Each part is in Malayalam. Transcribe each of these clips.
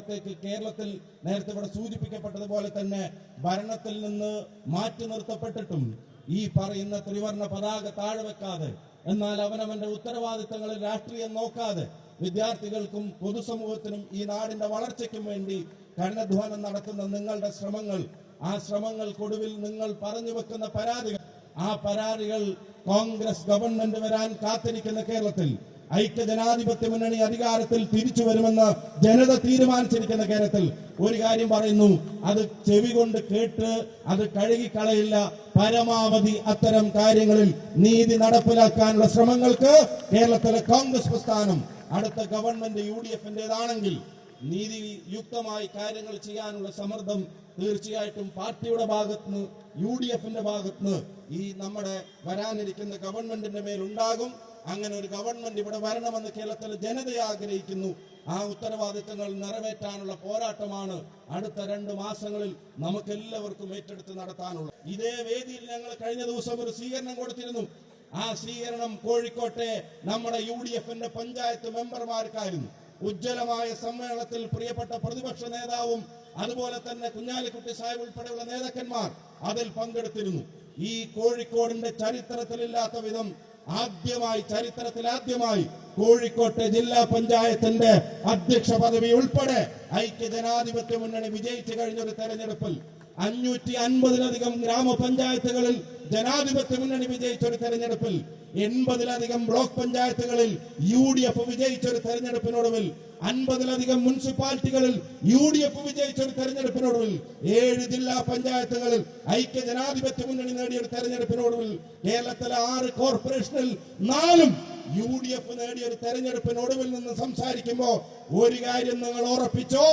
ത്തേക്ക് കേരളത്തിൽ നേരത്തെ ഇവിടെ സൂചിപ്പിക്കപ്പെട്ടതുപോലെ തന്നെ ഭരണത്തിൽ നിന്ന് മാറ്റി നിർത്തപ്പെട്ടിട്ടും ഈ പറയുന്ന ത്രിവർണ പതാക താഴെ വെക്കാതെ എന്നാൽ അവനവന്റെ ഉത്തരവാദിത്തങ്ങളിൽ രാഷ്ട്രീയം നോക്കാതെ വിദ്യാർത്ഥികൾക്കും പൊതുസമൂഹത്തിനും ഈ നാടിന്റെ വളർച്ചയ്ക്കും വേണ്ടി കഠിനധ്വാനം നടത്തുന്ന നിങ്ങളുടെ ശ്രമങ്ങൾ ആ ശ്രമങ്ങൾക്കൊടുവിൽ നിങ്ങൾ പറഞ്ഞു വെക്കുന്ന പരാതികൾ ആ പരാതികൾ കോൺഗ്രസ് ഗവൺമെന്റ് വരാൻ കാത്തിരിക്കുന്ന കേരളത്തിൽ ഐക്യജനാധിപത്യ മുന്നണി അധികാരത്തിൽ തിരിച്ചു വരുമെന്ന് ജനത തീരുമാനിച്ചിരിക്കുന്ന കേരളത്തിൽ ഒരു കാര്യം പറയുന്നു. അത് ചെവി കൊണ്ട് കേട്ട് അത് കഴുകിക്കളയില്ല. പരമാവധി അത്തരം കാര്യങ്ങളിൽ നീതി നടപ്പിലാക്കാനുള്ള ശ്രമങ്ങൾക്ക് കേരളത്തിലെ കോൺഗ്രസ് പ്രസ്ഥാനം അടുത്ത ഗവൺമെന്റ് യു ഡി എഫിന്റേതാണെങ്കിൽ നീതിയുക്തമായി കാര്യങ്ങൾ ചെയ്യാനുള്ള സമ്മർദ്ദം തീർച്ചയായിട്ടും പാർട്ടിയുടെ ഭാഗത്തുനിന്ന് യു ഡി എഫിന്റെ ഭാഗത്തുനിന്ന് ഈ നമ്മുടെ വരാനിരിക്കുന്ന ഗവൺമെന്റിന്റെ മേൽ ഉണ്ടാകും അങ്ങനെ ഒരു ഗവൺമെന്റ് ഇവിടെ വരണമെന്ന് കേരളത്തിലെ ജനത ആഗ്രഹിക്കുന്നു. ആ ഉത്തരവാദിത്തങ്ങൾ നിറവേറ്റാനുള്ള പോരാട്ടമാണ് അടുത്ത രണ്ട് മാസങ്ങളിൽ നമുക്ക് എല്ലാവർക്കും ഏറ്റെടുത്ത് നടത്താനുള്ള ഇതേ വേദിയിൽ ഞങ്ങൾ കഴിഞ്ഞ ദിവസം ഒരു സ്വീകരണം കൊടുത്തിരുന്നു. ആ സ്വീകരണം കോഴിക്കോട്ടെ നമ്മുടെ യു ഡി എഫിന്റെ പഞ്ചായത്ത് മെമ്പർമാർക്കായിരുന്നു. ഉജ്ജ്വലമായ സമ്മേളനത്തിൽ പ്രിയപ്പെട്ട പ്രതിപക്ഷ നേതാവും അതുപോലെ തന്നെ കുഞ്ഞാലിക്കുട്ടി സാഹിബ് ഉൾപ്പെടെയുള്ള നേതാക്കന്മാർ അതിൽ പങ്കെടുത്തിരുന്നു. ഈ കോഴിക്കോടിന്റെ ചരിത്രത്തിലില്ലാത്ത വിധം ആദ്യമായി ചരിത്രത്തിൽ ആദ്യമായി കോഴിക്കോട്ടെ ജില്ലാ പഞ്ചായത്തിന്റെ അധ്യക്ഷ പദവി ഉൾപ്പെടെ ഐക്യ ജനാധിപത്യ മുന്നണി വിജയിച്ചു കഴിഞ്ഞൊരു തെരഞ്ഞെടുപ്പിൽ അഞ്ഞൂറ്റി അൻപതിലധികം ഗ്രാമപഞ്ചായത്തുകളിൽ ജനാധിപത്യ മുന്നണി വിജയിച്ച ഒരു തെരഞ്ഞെടുപ്പിൽ എൺപതിലധികം ബ്ലോക്ക് പഞ്ചായത്തുകളിൽ യു ഡി എഫ് വിജയിച്ച ഒരു തെരഞ്ഞെടുപ്പിനൊടുവിൽ അൻപതിലധികം മുനിസിപ്പാലിറ്റികളിൽ യു ഡി എഫ് വിജയിച്ച ഒരു തെരഞ്ഞെടുപ്പിനൊടുവിൽ ഏഴ് ജില്ലാ പഞ്ചായത്തുകളിൽ ഐക്യ ജനാധിപത്യ മുന്നണി നേടിയ ഒരു തെരഞ്ഞെടുപ്പിനൊടുവിൽ കേരളത്തിലെ ആറ് കോർപ്പറേഷനിൽ നാലും യു ഡി എഫ് നേടിയ ഒരു തെരഞ്ഞെടുപ്പിനൊടുവിൽ നിന്ന് സംസാരിക്കുമ്പോ ഒരു കാര്യം നിങ്ങൾ ഉറപ്പിച്ചോ?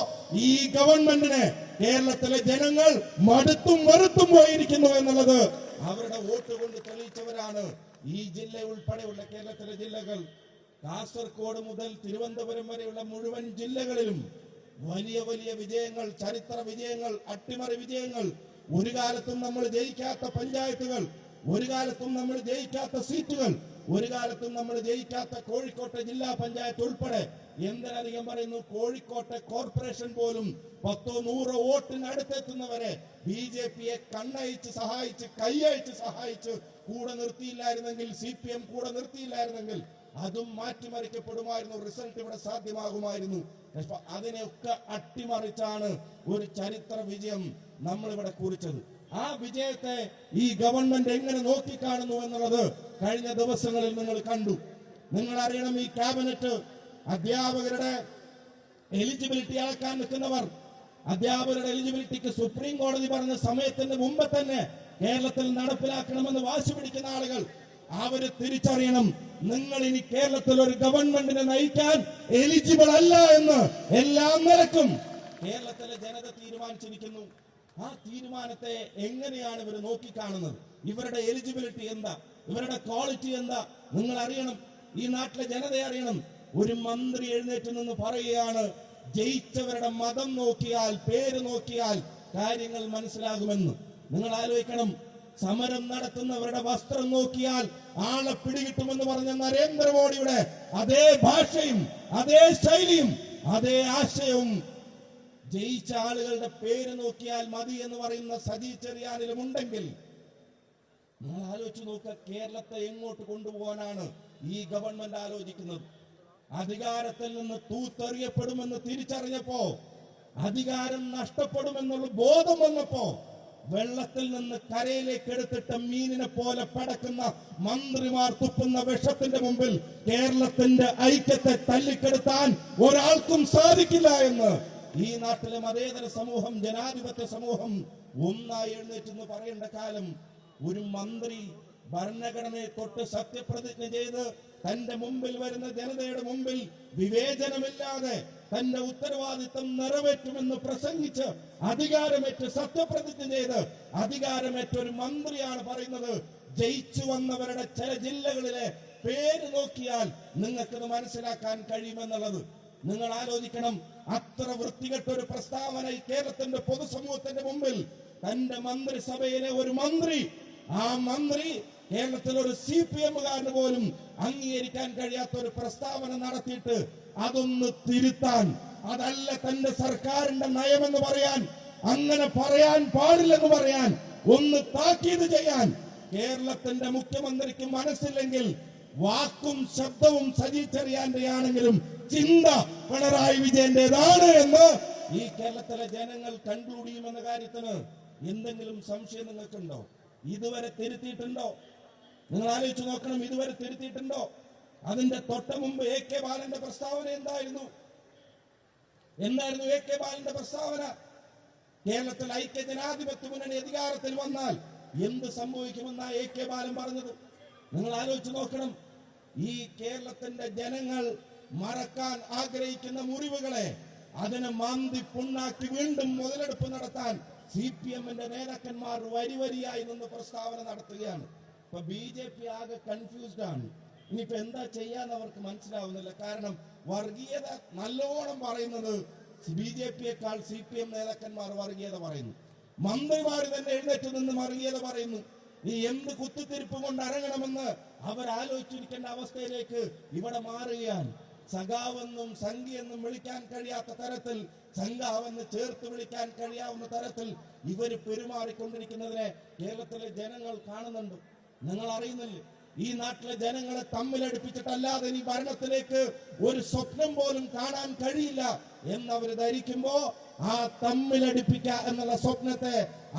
ഈ ഗവൺമെന്റിനെ കേരളത്തിലെ ജനങ്ങൾ മടുത്തും വെറുത്തും പോയിരിക്കുന്നു എന്നുള്ളത് അവരുടെ വോട്ട് കൊണ്ട് തെളിയിച്ചവരാണ് ഈ ജില്ല ഉൾപ്പെടെയുള്ള കേരളത്തിലെ ജില്ലകൾ. കാസർഗോഡ് മുതൽ തിരുവനന്തപുരം വരെയുള്ള മുഴുവൻ ജില്ലകളിലും വലിയ വലിയ വിജയങ്ങൾ ചരിത്ര വിജയങ്ങൾ അട്ടിമറി വിജയങ്ങൾ. ഒരു കാലത്തും നമ്മൾ ജയിക്കാത്ത പഞ്ചായത്തുകൾ ഒരു കാലത്തും നമ്മൾ ജയിക്കാത്ത സീറ്റുകൾ. ഒരു കാലത്തും നമ്മൾ ജയിക്കാത്ത കോഴിക്കോട്ടെ ജില്ലാ പഞ്ചായത്ത് ഉൾപ്പെടെ എന്തിനധികം പറയുന്നു? കോഴിക്കോട്ടെ കോർപ്പറേഷൻ പോലും പത്തോ നൂറോ വോട്ടിന് അടുത്തെത്തുന്നവരെ ബി ജെ പിയെ കണ്ണയച്ച് സഹായിച്ച് കൈയയച്ച് സഹായിച്ച് കൂടെ നിർത്തിയില്ലായിരുന്നെങ്കിൽ സി പി എം കൂടെ നിർത്തിയില്ലായിരുന്നെങ്കിൽ അതും മാറ്റിമറിക്കപ്പെടുമായിരുന്നു റിസൾട്ട് ഇവിടെ സാധ്യമാകുമായിരുന്നു. അതിനെയൊക്കെ അട്ടിമറിച്ചാണ് ഒരു ചരിത്ര വിജയം നമ്മളിവിടെ കുറിച്ചത്. ആ വിജയത്തെ ഈ ഗവൺമെന്റ് എങ്ങനെ നോക്കിക്കാണുന്നു എന്നുള്ളത് കഴിഞ്ഞ ദിവസങ്ങളിൽ നിങ്ങൾ കണ്ടു. നിങ്ങൾ അറിയണം ഈ ക്യാബിനറ്റ് അധ്യാപകരുടെ എലിജിബിലിറ്റി അളക്കാൻ നിൽക്കുന്നവർ അധ്യാപകരുടെ എലിജിബിലിറ്റിക്ക് സുപ്രീം കോടതി പറഞ്ഞ സമയത്തിന് മുമ്പ് തന്നെ കേരളത്തിൽ നടപ്പിലാക്കണമെന്ന് വാശി പിടിക്കുന്ന ആളുകൾ അവർ തിരിച്ചറിയണം. നിങ്ങൾ ഇനി കേരളത്തിൽ ഒരു ഗവൺമെന്റിനെ നയിക്കാൻ എലിജിബിൾ അല്ല എന്ന് എല്ലാം നിലക്കും കേരളത്തിലെ ജനത തീരുമാനിച്ചിരിക്കുന്നു. ആ തീരുമാനത്തെ എങ്ങനെയാണ് ഇവർ നോക്കിക്കാണുന്നത്? ഇവരുടെ എലിജിബിലിറ്റി എന്താ? ഇവരുടെ ക്വാളിറ്റി എന്താ? നിങ്ങൾ അറിയണം ഈ നാട്ടിലെ ജനത അറിയണം. ഒരു മന്ത്രി എഴുന്നേറ്റ് നിന്ന് പറയുകയാണ് ജയിച്ചവരുടെ മതം നോക്കിയാൽ പേര് നോക്കിയാൽ കാര്യങ്ങൾ മനസ്സിലാകുമെന്ന്. നിങ്ങൾ ആലോചിക്കണം. സമരം നടത്തുന്നവരുടെ വസ്ത്രം നോക്കിയാൽ ആളെ പിടികിട്ടുമെന്ന് പറഞ്ഞ നരേന്ദ്രമോദിയുടെ അതേ ഭാഷയും അതേ ശൈലിയും അതേ ആശയവും ജയിച്ച ആളുകളുടെ പേര് നോക്കിയാൽ മതി എന്ന് പറയുന്ന സജി ചെറിയാനിലും ഉണ്ടെങ്കിൽ നിങ്ങൾ ആലോചിച്ചു നോക്കുക കേരളത്തെ എങ്ങോട്ട് കൊണ്ടുപോകാനാണ് ഈ ഗവൺമെന്റ് ആലോചിക്കുന്നത്? അധികാരത്തിൽ നിന്ന് തൂത്തെറിയപ്പെടുമെന്ന് തിരിച്ചറിഞ്ഞപ്പോ അധികാരം നഷ്ടപ്പെടുമെന്നുള്ള ബോധം വന്നപ്പോ വെള്ളത്തിൽ നിന്ന് കരയിലേക്ക് എടുത്തിട്ട മീനിനെ പോലെ പടക്കുന്ന മന്ത്രിമാർ തുപ്പുന്ന വിഷത്തിന്റെ മുമ്പിൽ കേരളത്തിന്റെ ഐക്യത്തെ തല്ലിക്കെടുത്താൻ ഒരാൾക്കും സാധിക്കില്ല എന്ന് ഈ നാട്ടിലെ മതേതര സമൂഹം ജനാധിപത്യ സമൂഹം ഒന്നായി എഴുന്നേറ്റെന്ന് പറയേണ്ട കാലം ഒരു മന്ത്രി ഭരണഘടനയെ തൊട്ട് സത്യപ്രതിജ്ഞ ചെയ്ത് തന്റെ മുമ്പിൽ വരുന്ന ജനതയുടെ മുമ്പിൽ വിവേചനമില്ലാതെ തന്റെ ഉത്തരവാദിത്തം നിറവേറ്റുമെന്ന് പ്രസംഗിച്ച് അധികാരമേറ്റ് സത്യപ്രതിജ്ഞ ചെയ്ത് അധികാരമേറ്റ ഒരു മന്ത്രിയാണ് പറയുന്നത്. ജയിച്ചു വന്നവരുടെ ചില ജില്ലകളിലെ പേര് നോക്കിയാൽ നിങ്ങൾക്കത് മനസ്സിലാക്കാൻ കഴിയുമെന്നുള്ളത്. നിങ്ങൾ ആലോചിക്കണം അത്ര വൃത്തികെട്ട ഒരു പ്രസ്താവന കേരളത്തിന്റെ പൊതുസമൂഹത്തിന്റെ മുമ്പിൽ തന്റെ മന്ത്രിസഭയിലെ ഒരു മന്ത്രി ആ മന്ത്രി കേരളത്തിലെ ഒരു സി പി എമ്മുകാരന് പോലും അംഗീകരിക്കാൻ കഴിയാത്ത ഒരു പ്രസ്താവന നടത്തിയിട്ട് അതൊന്ന് തിരുത്താൻ അതല്ല തന്റെ സർക്കാരിന്റെ നയമെന്ന് പറയാൻ അങ്ങനെ പറയാൻ പാടില്ലെന്ന് പറയാൻ ഒന്ന് താക്കീത് ചെയ്യാൻ കേരളത്തിന്റെ മുഖ്യമന്ത്രിക്ക് മനസ്സില്ലെങ്കിൽ വാക്കും ശബ്ദവും സജി ആണെങ്കിലും ചിന്ത പിണറായി വിജയന്റേതാണ് എന്ന് ഈ കേരളത്തിലെ ജനങ്ങൾ കണ്ടുപിടിയുമെന്ന കാര്യത്തിന് എന്തെങ്കിലും സംശയം നിങ്ങൾക്കുണ്ടോ? ഇതുവരെ തിരുത്തിയിട്ടുണ്ടോ? നിങ്ങൾ ആലോചിച്ചു നോക്കണം ഇതുവരെ തിരുത്തിയിട്ടുണ്ടോ? അതിന്റെ തൊട്ട മുമ്പ് എ കെ ബാലന്റെ പ്രസ്താവന എന്തായിരുന്നു? എന്തായിരുന്നു എ കെ ബാലന്റെ പ്രസ്താവന? കേരളത്തിൽ ഐക്യ ജനാധിപത്യ മുന്നണി അധികാരത്തിൽ വന്നാൽ എന്ത് സംഭവിക്കുമെന്നാ എ കെ ബാലൻ പറഞ്ഞത്? നിങ്ങൾ ആലോചിച്ചു നോക്കണം. ഈ കേരളത്തിന്റെ ജനങ്ങൾ മറക്കാൻ ആഗ്രഹിക്കുന്ന മുറിവുകളെ അതിനെ മാന്തി പുണ്ണാക്കി വീണ്ടും മുതലെടുപ്പ് നടത്താൻ സി പി എമ്മിന്റെ നേതാക്കന്മാർ വരിവരിയായി നിന്ന് പ്രസ്താവന നടത്തുകയാണ്. ഇപ്പൊ ബി ജെ പി ആകെ കൺഫ്യൂസ്ഡ് ആണ്. ഇനിയിപ്പോ എന്താ ചെയ്യാന്ന് അവർക്ക് മനസ്സിലാവുന്നില്ല. കാരണം വർഗീയത നല്ലോണം പറയുന്നത് ബി ജെ പിയെക്കാൾ സി പി എം നേതാക്കന്മാർ വർഗീയത പറയുന്നു. മന്ത്രിമാർ തന്നെ എഴുന്നേറ്റ് നിന്ന് വർഗീയത പറയുന്നു. ഈ എന്ത് കുത്തിത്തിരിപ്പ് കൊണ്ട് ഇറങ്ങണമെന്ന് അവർ ആലോചിച്ചിരിക്കേണ്ട അവസ്ഥയിലേക്ക് ഇവിടെ മാറുകയാണ്. സഖാവെന്നും സംഘിയെന്നും വിളിക്കാൻ കഴിയാത്ത തരത്തിൽ സംഘാവെന്ന് ചേർത്ത് വിളിക്കാൻ കഴിയാവുന്ന തരത്തിൽ ഇവർ പെരുമാറിക്കൊണ്ടിരിക്കുന്നതിനെ കേരളത്തിലെ ജനങ്ങൾ കാണുന്നുണ്ട്. നിങ്ങൾ അറിയുന്നില്ല? ഈ നാട്ടിലെ ജനങ്ങളെ തമ്മിലടുപ്പിച്ചിട്ടല്ലാതെ ഇനി ഭരണത്തിലേക്ക് ഒരു സ്വപ്നം പോലും കാണാൻ കഴിയില്ല എന്നവർ ധരിക്കുമ്പോ ആ തമ്മിലടുപ്പിക്ക എന്നുള്ള സ്വപ്നത്തെ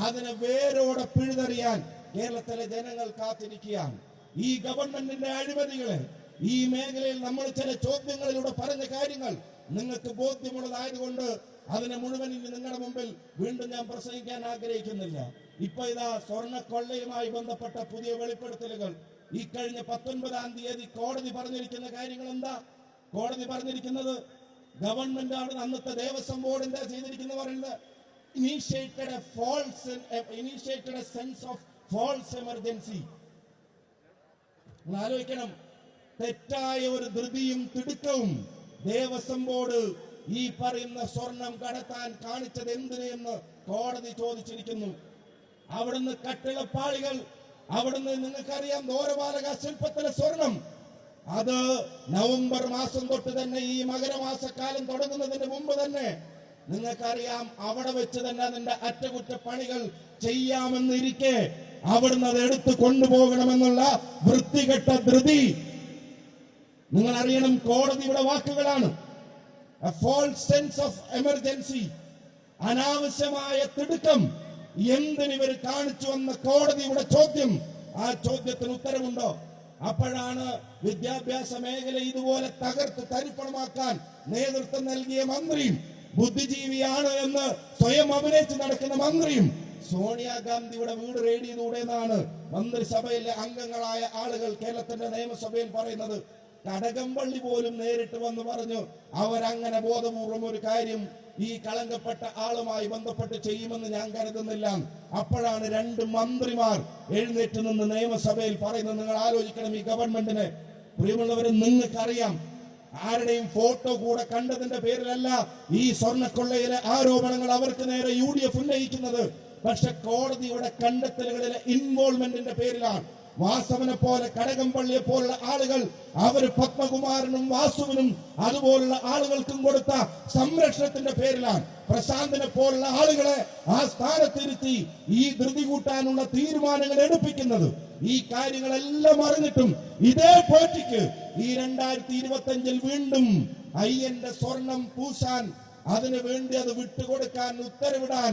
അതിനെ വേരോടെ പിഴുതെറിയാൻ കേരളത്തിലെ ജനങ്ങൾ കാത്തിരിക്കുകയാണ്. ഈ ഗവൺമെന്റിന്റെ അഴിമതികളെ ഈ മേഖലയിൽ നമ്മൾ ചില ചോദ്യങ്ങളിലൂടെ പറഞ്ഞ കാര്യങ്ങൾ നിങ്ങൾക്ക് ബോധ്യമുള്ളതായതുകൊണ്ട് അതിനെ മുഴുവൻ ഇനി നിങ്ങളുടെ മുമ്പിൽ വീണ്ടും ഞാൻ പ്രസംഗിക്കാൻ ആഗ്രഹിക്കുന്നില്ല. ഇപ്പൊ ഇതാ സ്വർണ കൊള്ളയുമായി ബന്ധപ്പെട്ട പുതിയ വെളിപ്പെടുത്തലുകൾ. ഈ കഴിഞ്ഞ പത്തൊൻപതാം തീയതി കോടതി പറഞ്ഞിരിക്കുന്ന കാര്യങ്ങൾ എന്താ? കോടതി പറഞ്ഞിരിക്കുന്നത് ഗവൺമെന്റ് ആണ് അന്നത്തെ ദേവസ്വം ബോർഡിന്റെ ചെയ്തിരിക്കുന്ന പറയുന്നത് initiated false initiated sense of false emergency ആലോചിക്കണം. തെറ്റായ ഒരു ധൃതിയും തിടുക്കവും ദേവസ്വം ബോർഡ് ഈ പറയുന്ന സ്വർണം കടത്താൻ കാണിച്ചത് എന്തിന് എന്ന് കോടതി ചോദിച്ചിരിക്കുന്നു. അവിടുന്ന് കട്ടിളപ്പാളികൾ അവിടുന്ന് നിങ്ങൾക്കറിയാം ദോരപാലക ശില്പത്തിലെ സ്വർണം. അത് നവംബർ മാസം തൊട്ട് തന്നെ ഈ മകരമാസക്കാലം തുടങ്ങുന്നതിന് മുമ്പ് തന്നെ നിങ്ങൾക്കറിയാം അവിടെ വെച്ച് തന്നെ അതിന്റെ അറ്റകുറ്റപ്പണികൾ ചെയ്യാമെന്നിരിക്കെ അവിടുന്ന് അത് എടുത്തു കൊണ്ടുപോകണമെന്നുള്ള വൃത്തികെട്ട ധൃതി നിങ്ങൾ അറിയണം കോടതിയുടെ വാക്കുകളാണ്. ഫോൾസ് സെൻസ് ഓഫ് എമർജൻസി അനാവശ്യമായ തിടുക്കം. എന്തിന് ഇവർ കാണിച്ചു വന്ന കോടതിയുടെ ചോദ്യം? ആ ചോദ്യത്തിന് ഉത്തരവുണ്ടോ? അപ്പോഴാണ് വിദ്യാഭ്യാസ മേഖല ഇതുപോലെ തകർത്ത് തരിപ്പണമാക്കാൻ നേതൃത്വം നൽകിയ മന്ത്രിയും ബുദ്ധിജീവിയാണ് എന്ന് സ്വയം അഭിനയിച്ച് നടക്കുന്ന മന്ത്രിയും സോണിയാഗാന്ധിയുടെ വീട് റെയ്ഡ് ചെയ്തുകൂടെ എന്നാണ് മന്ത്രിസഭയിലെ അംഗങ്ങളായ ആളുകൾ കേരളത്തിന്റെ നിയമസഭയിൽ പറയുന്നത്. കടകംപള്ളി പോലും നേരിട്ട് വന്ന് പറഞ്ഞു. അവരങ്ങനെ ബോധപൂർവം ഒരു കാര്യം ഈ കളങ്കപ്പെട്ട ആളുമായി ബന്ധപ്പെട്ട് ചെയ്യുമെന്ന് ഞാൻ കരുതുന്നില്ല. അപ്പോഴാണ് രണ്ട് മന്ത്രിമാർ എഴുന്നേറ്റ് നിന്ന് നിയമസഭയിൽ പറയുന്നത് നിങ്ങൾ ആലോചിക്കണം ഈ ഗവൺമെന്റിന്. പ്രിയമുള്ളവരെ നിങ്ങൾക്കറിയാം. ആരുടെയും ഫോട്ടോ കൂടെ കണ്ടതിന്റെ പേരിലല്ല ഈ സ്വർണക്കൊള്ളയിലെ ആരോപണങ്ങൾ അവർക്ക് നേരെ യു ഡി എഫ് ഉന്നയിക്കുന്നത്. പക്ഷെ കോടതിയുടെ കണ്ടെത്തലുകളിലെ ഇൻവോൾവ്മെന്റിന്റെ പേരിലാണ്. വാസവനെ പോലെ കടകംപള്ളിയെ പോലുള്ള ആളുകൾ അവർ പത്മകുമാരനും വാസുവിനും അതുപോലുള്ള ആളുകൾക്കും കൊടുത്ത സംരക്ഷണത്തിന്റെ പേരിലാണ്. പ്രശാന്തിനെ പോലുള്ള ആളുകളെ ആ സ്ഥാനത്തിരുത്തി ഈ ധൃതി കൂട്ടാനുള്ള തീരുമാനങ്ങൾ എടുപ്പിക്കുന്നത്. ഈ കാര്യങ്ങളെല്ലാം അറിഞ്ഞിട്ടും ഇതേ പോറ്റിക്ക് ഈ രണ്ടായിരത്തി ഇരുപത്തി അഞ്ചിൽ വീണ്ടും അയ്യന്റെ സ്വർണം പൂശാൻ അതിനു വേണ്ടി അത് വിട്ടുകൊടുക്കാൻ ഉത്തരവിടാൻ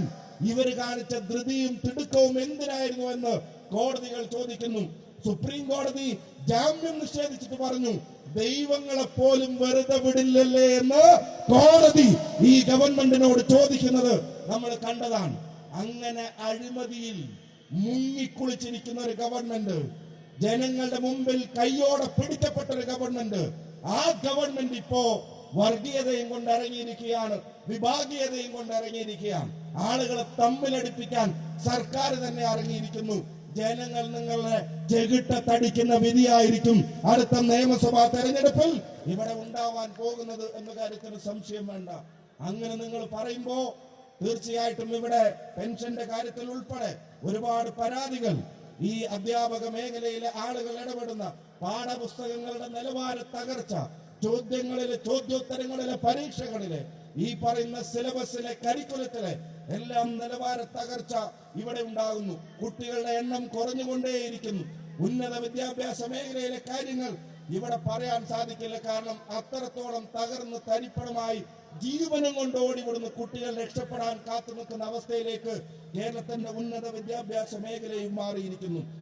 ഇവർ കാണിച്ച ധൃതിയും തിടുക്കവും എന്തിനായിരുന്നു എന്ന് കോടതികൾ ചോദിക്കുന്നു. സുപ്രീം കോടതി ജാമ്യം നിഷേധിച്ചിട്ട് പറഞ്ഞു ദൈവങ്ങളെ പോലും വെറുതെ വിടില്ലല്ലേ എന്ന് കോടതി ഈ ഗവൺമെന്റിനോട് ചോദിക്കുന്നത് നമ്മൾ കണ്ടതാണ്. അങ്ങനെ അഴിമതിയിൽ മുങ്ങിക്കുളിച്ചിരിക്കുന്ന ഒരു ഗവൺമെന്റ് ജനങ്ങളുടെ മുമ്പിൽ കയ്യോടെ പിടിക്കപ്പെട്ട ഒരു ഗവൺമെന്റ് ആ ഗവൺമെന്റ് ഇപ്പോ വർഗീയതയും കൊണ്ട് ഇറങ്ങിയിരിക്കുകയാണ് വിഭാഗീയതയും കൊണ്ട് ഇറങ്ങിയിരിക്കുകയാണ് ആളുകളെ തമ്മിലടിപ്പിക്കാൻ സർക്കാർ തന്നെ ഇറങ്ങിയിരിക്കുന്നു ജനങ്ങൾ നിങ്ങളെ ചെകിട്ട തടിക്കുന്ന വിധിയായിരിക്കും അടുത്ത നിയമസഭാ തെരഞ്ഞെടുപ്പിൽ ഇവിടെ ഉണ്ടാവാൻ പോകുന്നത് എന്ന കാര്യത്തിന് സംശയം വേണ്ട. അങ്ങനെ നിങ്ങൾ പറയുമ്പോ തീർച്ചയായിട്ടും ഇവിടെ പെൻഷന്റെ കാര്യത്തിൽ ഉൾപ്പെടെ ഒരുപാട് പരാതികൾ. ഈ അധ്യാപക മേഖലയിലെ ആളുകൾ ഇടപെടുന്ന പാഠപുസ്തകങ്ങളുടെ നിലവാര തകർച്ച ചോദ്യങ്ങളിലെ ചോദ്യോത്തരങ്ങളിലെ പരീക്ഷകളിലെ ഈ പറയുന്ന സിലബസിലെ കരിക്കുലത്തിലെ എല്ലാം നിലവാര തകർച്ച ഇവിടെ ഉണ്ടാകുന്നു. കുട്ടികളുടെ എണ്ണം കുറഞ്ഞുകൊണ്ടേയിരിക്കുന്നു. ഉന്നത വിദ്യാഭ്യാസ മേഖലയിലെ കാര്യങ്ങൾ ഇവിടെ പറയാൻ സാധിക്കില്ല. കാരണം അത്രത്തോളം തകർന്ന് തരിപ്പണമായി ജീവനം കൊണ്ട് ഓടിവിടുന്ന കുട്ടികൾ രക്ഷപ്പെടാൻ കാത്തു നിൽക്കുന്ന അവസ്ഥയിലേക്ക് കേരളത്തിന്റെ ഉന്നത വിദ്യാഭ്യാസ മേഖലയും മാറിയിരിക്കുന്നു.